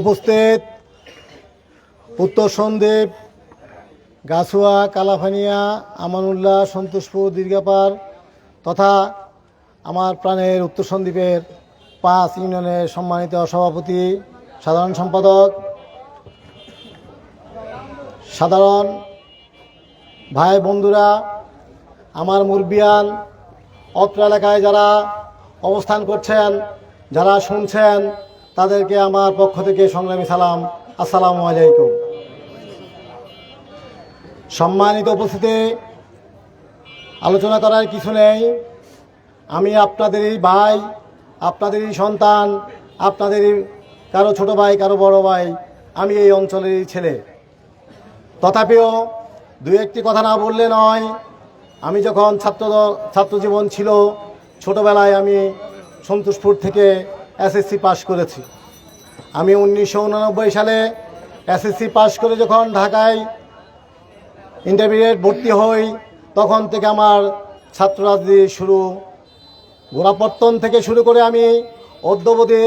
উপস্থিত উত্তর সন্দ্বীপ গাছুয়া কালাফানিয়া আমানুল্লাহ, সন্তোষপুর, দীর্ঘাপার তথা আমার প্রাণের উত্তর সন্দ্বীপের পাঁচ ইউনিয়নের সম্মানিত সভাপতি, সাধারণ সম্পাদক, সাধারণ ভাই বন্ধুরা, আমার মুরবিয়ান অত্র এলাকায় যারা অবস্থান করছেন, যারা শুনছেন, তাদেরকে আমার পক্ষ থেকে সংগ্রামী সালাম। আসসালামু আলাইকুম। সম্মানিত উপস্থিতি, আলোচনা করার কিছু নেই। আমি আপনাদেরই ভাই, আপনাদেরই সন্তান, আপনাদেরই কারও ছোট ভাই, কারও বড় ভাই, আমি এই অঞ্চলেরই ছেলে। তথাপিও দু একটি কথা না বললে নয় আমি যখন ছাত্র ছাত্র জীবন ছিল, ছোটবেলায় আমি সন্তোষপুর থেকে এসএসসি পাশ করেছি। আমি উনিশশো উননব্বই সালে এসএসসি পাশ করে যখন ঢাকায় ইন্টারমিডিয়েট ভর্তি হই, তখন থেকে আমার ছাত্র রাজনীতি শুরু। গোড়াপত্তন থেকে শুরু করে আমি অদ্যবধি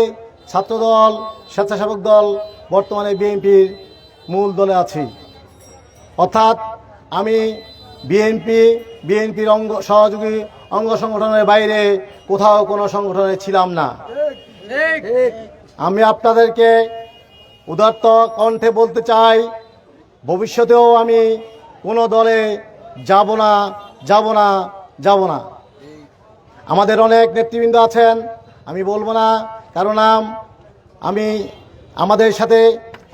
ছাত্রদল, স্বেচ্ছাসেবক দল, বর্তমানে বিএনপির মূল দলে আছি। অর্থাৎ আমি বিএনপি, বিএনপির অঙ্গ, সহযোগী অঙ্গ সংগঠনের বাইরে কোথাও কোনো সংগঠনে ছিলাম না। আমি আপনাদেরকে উদাত্ত কণ্ঠে বলতে চাই, ভবিষ্যতেও আমি কোনো দলে যাব না যাব না যাব না। আমাদের অনেক নেতৃবৃন্দ আছেন, আমি বলব না কারও নাম। আমি, আমাদের সাথে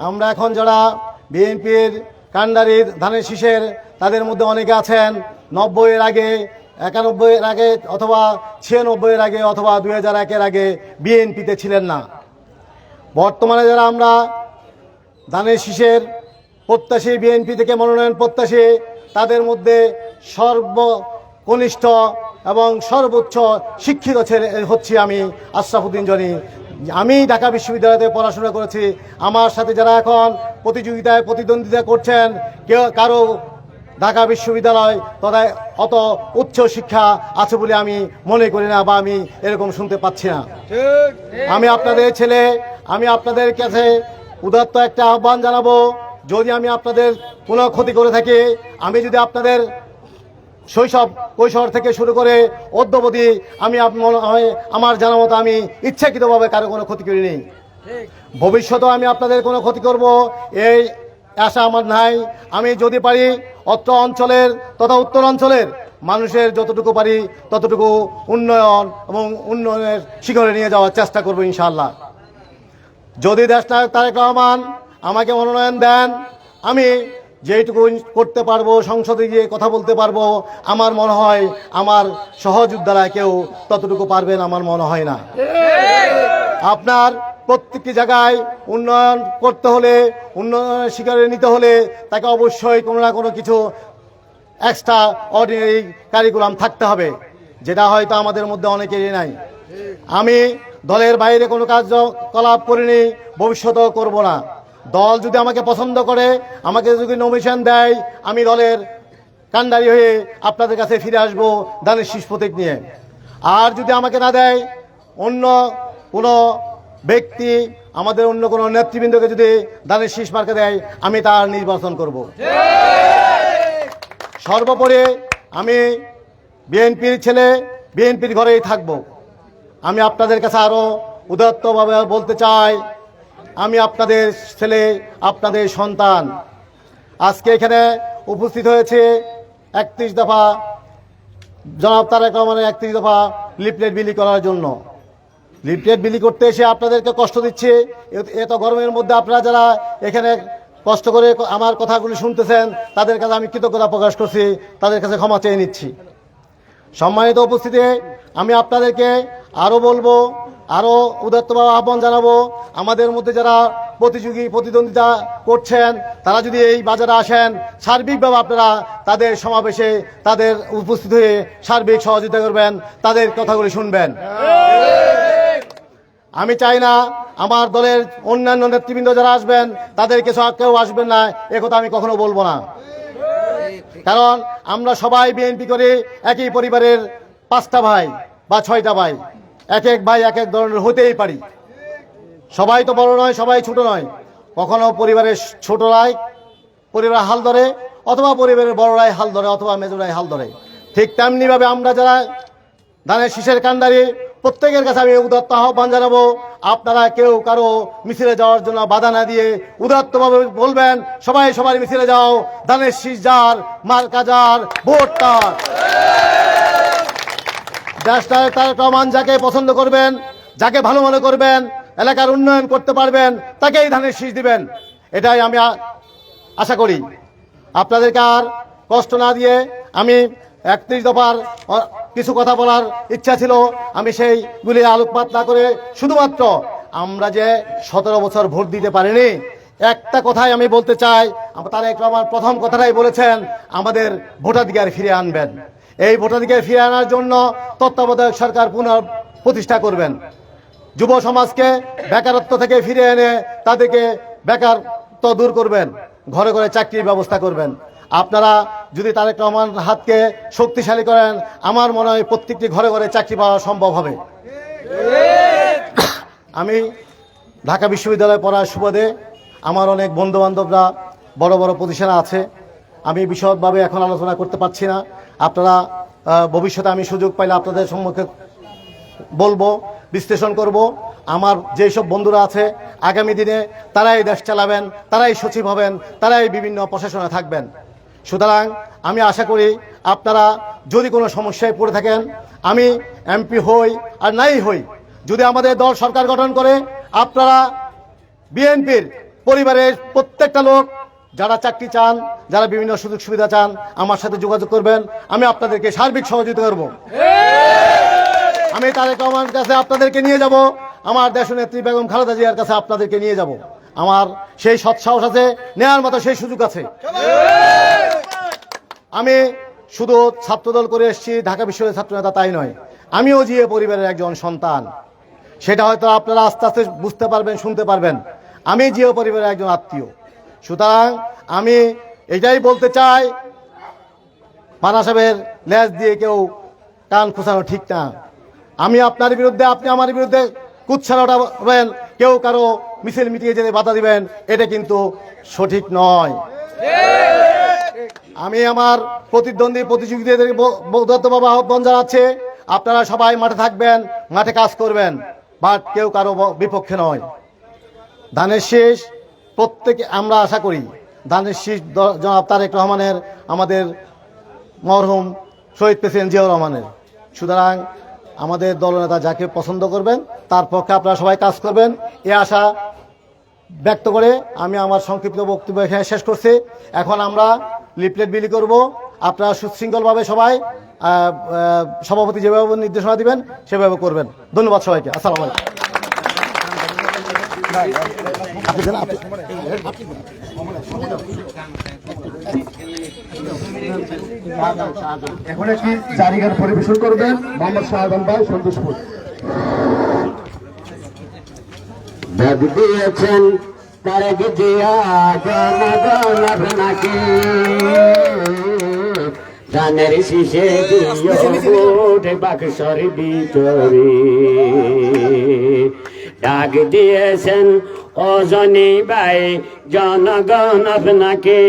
আমরা এখন যারা বিএনপির কান্ডারির ধানের শীষের তাদের মধ্যে অনেকে আছেন। নব্বইয়ের আগে একানব্বইয়ের আগে অথবা ছিয়ানব্বইয়ের আগে অথবা দুই হাজার একের আগে বিএনপিতে ছিলেন না। বর্তমানে যারা আমরা ধানের শীষের প্রত্যাশী, বিএনপি থেকে মনোনয়ন প্রত্যাশী, তাদের মধ্যে সর্বকনিষ্ঠ এবং সর্বোচ্চ শিক্ষিত হচ্ছি আমি, আশরাফুদ্দিন জনি। আমি ঢাকা বিশ্ববিদ্যালয়তে পড়াশোনা করেছি। আমার সাথে যারা এখন প্রতিযোগিতায় প্রতিদ্বন্দ্বিতা করছেন, কেউ কারও ঢাকা বিশ্ববিদ্যালয় তথা অত উচ্চ শিক্ষা আছে বলে আমি মনে করি না বা আমি এরকম শুনতে পাচ্ছি না। আমি আপনাদের ছেলে, আমি আপনাদের কাছে উদাত্ত একটা আহ্বান জানাব। যদি আমি আপনাদের কোনো ক্ষতি করে থাকি, আমি যদি আপনাদের শৈশব কৈশোর থেকে শুরু করে অদ্যবধি আমি আমার জানা মতো আমি ইচ্ছাকৃতভাবে কারও কোনো ক্ষতি করিনি। ভবিষ্যতেও আমি আপনাদের কোনো ক্ষতি করব, এই আশা আমার নাই। আমি যদি পারি, অত্র অঞ্চলের তথা উত্তর অঞ্চলের মানুষের যতটুকু পারি, ততটুকু উন্নয়ন এবং উন্নয়নের শিখরে নিয়ে যাওয়ার চেষ্টা করব ইনশাআল্লাহ। যদি দেশনায়ক তারেক রহমান আমাকে মনোনয়ন দেন, আমি যেইটুকু করতে পারব, সংসদে গিয়ে কথা বলতে পারব, আমার মনে হয় আমার সহযোদ্ধারা কেউ ততটুকু পারবেন আমার মনে হয় না। আপনার প্রত্যেকটি জায়গায় উন্নয়ন করতে হলে, উন্নয়নের শিকারে নিতে হলে তাকে অবশ্যই কোনো না কোনো কিছু এক্সট্রা অর্ডিনারি কারিকুলাম থাকতে হবে, যেটা হয়তো আমাদের মধ্যে অনেকেরই নাই। আমি দলের বাইরে কোনো কার্যকলাপ করিনি, ভবিষ্যতেও করব না। দল যদি আমাকে পছন্দ করে, আমাকে যদি নমিশন দেয়, আমি দলের কান্ডারি হয়ে আপনাদের কাছে ফিরে আসব দানের শীষ প্রতীক নিয়ে। আর যদি আমাকে না দেয়, অন্য কোনো ব্যক্তি, আমাদের অন্য কোনো নেতৃবৃন্দকে যদি দানের শীষ মার্কে দেয়, আমি তার নির্বাচন করব। সর্বোপরি আমি বিএনপির ছেলে, বিএনপির ঘরেই থাকব। আমি আপনাদের কাছে আরও উদাত্তভাবে বলতে চাই আমি আপনাদের ছেলে, আপনাদের সন্তান। আজকে এখানে উপস্থিত হয়েছে একত্রিশ দফা, জনাব তারেক রহমানের একত্রিশ দফা লিফলেট বিলি করার জন্য। লিফলেট বিলি করতে এসে আপনাদেরকে কষ্ট দিচ্ছে। এত গরমের মধ্যে আপনারা যারা এখানে কষ্ট করে আমার কথাগুলি শুনতেছেন, তাদের কাছে আমি কৃতজ্ঞতা প্রকাশ করছি, তাদের কাছে ক্ষমা চেয়ে নিচ্ছি। সম্মানিত উপস্থিতি, আমি আপনাদেরকে আরও বলব আরও উদাত্তভাবে আহ্বান জানাব। আমাদের মধ্যে যারা প্রতিযোগী, প্রতিদ্বন্দ্বিতা করছেন, তারা যদি এই বাজারে আসেন, সার্বিকভাবে আপনারা তাদের সমাবেশে তাদের উপস্থিত হয়ে সার্বিক সহযোগিতা করবেন, তাদের কথাগুলি শুনবেন। আমি চাই না আমার দলের অন্যান্য নেতৃবৃন্দ যারা আসবেন তাদের কিছু কেউ আসবেন না একথা আমি কখনো বলব না। কারণ আমরা সবাই বিএনপি করে একই পরিবারের পাঁচটা ভাই বা ছয়টা ভাই। এক এক ভাই এক এক ধরনের হতেই পারি। সবাই তো বড় নয়, সবাই ছোট নয়। কখনো পরিবারের ছোটরাই পরিবার হাল ধরে, অথবা পরিবারের বড়রাই হাল ধরে, অথবা মেজরাই হাল ধরে। ঠিক তেমনিভাবে আমরা যারা ধানের শীষের কান্ডারি প্রত্যেকের কাছে আমি উদাত্ত আহ্বান জানাব, আপনারা কেউ কারও মিছিলে যাওয়ার জন্য বাধা না দিয়ে উদাত্তভাবে বলবেন, সবাই সবার মিছিলে যাও, ধানের শীষ যার, মার্কা যার, ভোট তার। দেশটায় তারেক রহমান যাকে পছন্দ করবেন, যাকে ভালো মনে করবেন, এলাকার উন্নয়ন করতে পারবেন, তাকেই ধানের শীষ দিবেন। এটাই আমি আশা করি। আপনাদেরকে আর কষ্ট না দিয়ে আমি একত্রিশ দফার কিছু কথা বলার ইচ্ছা ছিল। আমি সেই সেইগুলি আলোকপাত না করে শুধুমাত্র আমরা যে সতেরো বছর ভোট দিতে পারিনি, একটা কথাই আমি বলতে চাই। তারা একটু আমার প্রথম কথাটাই বলেছেন, আমাদের ভোটাধিকার ফিরে আনবেন। এই ভোটাধিকার ফিরে আনার জন্য তত্ত্বাবধায়ক সরকার পুনঃ প্রতিষ্ঠা করবেন। যুব সমাজকে বেকারত্ব থেকে ফিরে এনে তাদেরকে বেকারত্ব দূর করবেন, ঘরে ঘরে চাকরির ব্যবস্থা করবেন। আপনারা যদি তারেক রহমান হাতকে শক্তিশালী করেন, আমার মনে হয় প্রত্যেকটি ঘরে ঘরে চাকরি পাওয়া সম্ভব হবে। আমি ঢাকা বিশ্ববিদ্যালয়ে পড়ার সুবাদে আমার অনেক বন্ধু বান্ধবরা বড় বড় প্রতিষ্ঠানে আছে। আমি বিশদভাবে এখন আলোচনা করতে পারছি না। আপনারা ভবিষ্যতে আমি সুযোগ পাইলে আপনাদের সম্মুখে বলব, বিশ্লেষণ করব। আমার যেসব বন্ধুরা আছে, আগামী দিনে তারাই দেশ চালাবেন, তারাই সচিব হবেন, তারাই বিভিন্ন প্রশাসনে থাকবেন। সুতরাং আমি আশা করি আপনারা যদি কোনো সমস্যায় পড়ে থাকেন, আমি এমপি হই আর নাই হই, যদি আমাদের দল সরকার গঠন করে, আপনারা বিএনপির পরিবারের প্রত্যেকটা লোক যারা চাকরি চান, যারা বিভিন্ন সুযোগ সুবিধা চান, আমার সাথে যোগাযোগ করবেন। আমি আপনাদেরকে সার্বিক সহযোগিতা করব। আমি তারেক রহমানের কাছে আপনাদেরকে নিয়ে যাব। আমার দেশনেত্রী বেগম খালেদা জিয়ার কাছে আপনাদেরকে নিয়ে যাব। আমার সেই সৎসাহস আছে নেওয়ার মতো সেই সুযোগ আছে। আমি শুধু ছাত্রদল করে এসেছি, ঢাকা বিশ্ববিদ্যালয়ের ছাত্রনেতা তাই নয়। আমিও জিএ পরিবারের একজন সন্তান। সেটা হয়তো আপনারা আস্তে আস্তে বুঝতে পারবেন, শুনতে পারবেন। আমি জিও পরিবারের একজন আত্মীয়। সুতরাং আমি এটাই বলতে চাই পানা সাহেবের লেজ দিয়ে কেউ কান খুঁচানো ঠিক না। আমি আপনার বিরুদ্ধে, আপনি আমার বিরুদ্ধে উঠাবেন কেউ কারও মিছিল মিটিয়ে যেতে বাধা দিবেন, এটা কিন্তু সঠিক নয়। আমি আমার প্রতিদ্বন্দ্বী প্রতিযোগীদের বৌদ্ধত্বভাবে আহ্বান জানাচ্ছে, আপনারা সবাই মাঠে থাকবেন, মাঠে কাজ করবেন, বাট কেউ কারও বিপক্ষে নয়। ধানের শীষ প্রত্যেকে, আমরা আশা করি ধানের শীষ জনাব তারেক রহমানের, আমাদের মরহুম শহীদ প্রেসিডেন্ট জিয়াউর রহমানের। সুতরাং আমাদের দলনেতা যাকে পছন্দ করবেন, তার পক্ষে আপনারা সবাই কাজ করবেন। এ আশা ব্যক্ত করে আমি আমার সংক্ষিপ্ত বক্তব্য এখানে শেষ করছি। এখন আমরা লিফলেট বিলি করব। আপনারা সুশৃঙ্খলভাবে সবাই সভাপতি যেভাবে নির্দেশনা দিবেন, সেভাবে করবেন। ধন্যবাদ সবাইকে। আসসালামু আলাইকুম। আপনি দেন, আপনি- এখন একটি জারিগান পরিবেশন করবেন মোহাম্মদ শাহজান ভাই সন্তোষপুর ডাক দিয়েছেন তারেক জিয়া জনগণ আপনাকে ধানের বাক্সর ডাক দিয়েছেন অজনী ভাই জনগণ আপনাকে।